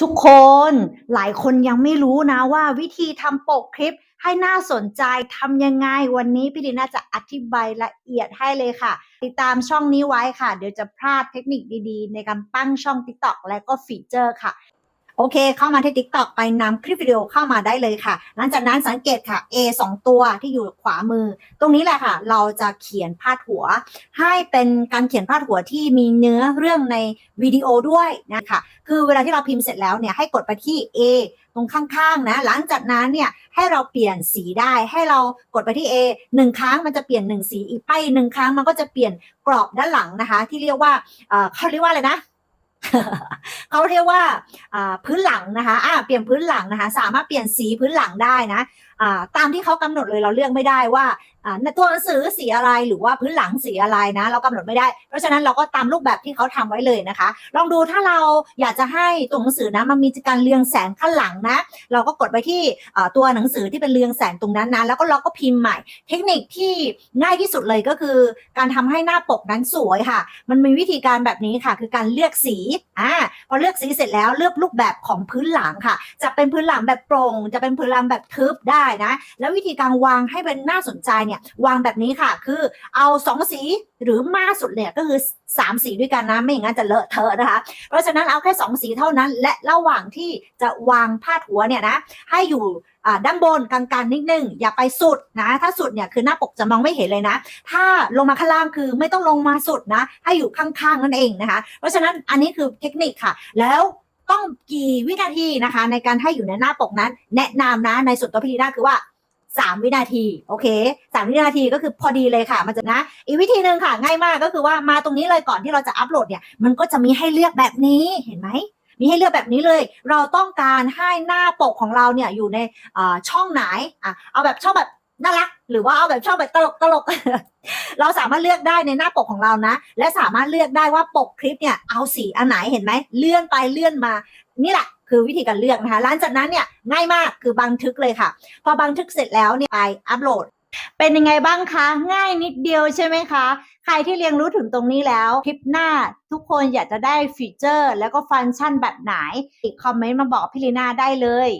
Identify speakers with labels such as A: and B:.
A: ทุกคนหลายคนยังไม่รู้นะว่าวิธีทำปกคลิปให้น่าสนใจทำยังไงวันนี้พี่ดีน่าจะอธิบายละเอียดให้เลยค่ะ ติดตามช่องนี้ไว้ค่ะ เดี๋ยวจะพลาดเทคนิคดีๆ ในการตั้งช่อง TikTok และก็ฟีเจอร์ค่ะ โอเค เข้ามาที่ TikTok ไปนำคลิปวิดีโอเข้ามาได้เลยค่ะ หลังจากนั้นสังเกตค่ะ A 2 ตัวที่อยู่ขวามือ ตรงนี้แหละค่ะ เราจะเขียนพาดหัว ให้เป็นการเขียนพาดหัวที่มีเนื้อเรื่องในวิดีโอด้วยนะคะคือเวลาที่เราพิมพ์เสร็จแล้วเนี่ยให้กดไปที่ A ตรงข้างๆนะ หลังจากนั้นเนี่ยให้เราเปลี่ยนสีได้ให้เรากดไปที่ A หนึ่งครั้งมันจะเปลี่ยนหนึ่งสีอีกไปหนึ่งครั้งมันก็จะเปลี่ยนกรอบด้านหลังนะคะ ที่เรียกว่าเอเขาเรียกว่าอะไรนะ เขาเรียกว่าพื้นหลังนะคะอ่าเปลี่ยนพื้นหลังนะคะ สามารถเปลี่ยนสีพื้นหลังได้นะตามที่เขากำหนดเลยเราเลือกไม่ได้ว่าตัวหนังสือสีอะไรหรือว่าพื้นหลังสีอะไรนะ เรากำหนดไม่ได้ เพราะฉะนั้นเราก็ตามรูปแบบที่เขาทำไว้เลยนะคะ ลองดูถ้าเราอยากจะให้ตัวหนังสือนะมันมีการเรืองแสงข้างหลังนะ เราก็กดไปที่ตัวหนังสือที่เป็นเรืองแสงตรงนั้นนะแล้วก็เราก็พิมพ์ใหม่ เทคนิคที่ง่ายที่สุดเลยก็คือ การทำให้หน้าปกนั้นสวยค่ะ มันมีวิธีการแบบนี้ค่ะ คือการเลือกสีอ่าพอเลือกสีเสร็จแล้วเลือกรูปแบบของพื้นหลังค่ะ จะเป็นพื้นหลังแบบโปร่ง จะเป็นพื้นหลังแบบทึบได้นะ แล้ววิธีการวางให้เป็นน่าสนใจเนี่ยวางแบบนี้ค่ะ คือเอาสองสีหรือมากสุดเนี่ยก็คือสามสีด้วยกันนะ ไม่อย่างนั้นจะเลอะเทอะนะคะ เพราะฉะนั้นเอาแค่สองสีเท่านั้น และระหว่างที่จะวางพาดหัวเนี่ยนะให้อยู่ ด้านบนกลางๆนิดนึงอย่าไปสุดนะ ถ้าสุดเนี่ยคือหน้าปกจะมองไม่เห็นเลยนะ ถ้าลงมาข้างล่างคือไม่ต้องลงมาสุดนะให้อยู่ข้างๆนั่นเองนะคะ เพราะฉะนั้นอันนี้คือเทคนิคค่ะ แล้วต้องกี่วินาทีนะคะ ในการให้อยู่ในหน้าปกนั้น แนะนำนะในส่วนตัวพี่ดีน่าคือว่า3 วินาที โอเคสามวินาทีก็คือพอดีเลยค่ะมันจะนะ อีกวิธีหนึ่งค่ะง่ายมากก็คือว่ามาตรงนี้เลยก่อนที่เราจะอัปโหลดเนี่ยมันก็จะมีให้เลือกแบบนี้เห็นไหม มีให้เลือกแบบนี้เลย เราต้องการให้หน้าปกของเราเนี่ยอยู่ในอ่าช่องไหนอะเอาแบบช่องแบบน่ารักหรือว่าเอาแบบชองแบบตลกตลกเราสามารถเลือกได้ในหน้าปกของเรานะ และสามารถเลือกได้ว่าปกคลิปเนี่ยเอาสีอันไหนเห็นไหมเลื่อนไปเลื่อนมา นี่แหละคือวิธีการเลือกนะคะหลังจากนั้นเนี่ยง่ายมากคือบันทึกเลยค่ะ พอบันทึกเสร็จแล้วเนี่ยไปอัปโหลด เป็นยังไงบ้างคะ ง่ายนิดเดียวใช่ไหมคะ ใครที่เรียนรู้ถึงตรงนี้แล้ว คลิปหน้าทุกคนอยากจะได้ฟีเจอร์ แล้วก็ฟังก์ชันแบบไหนคอมเมนต์มาบอกพี่ลีน่าได้เลย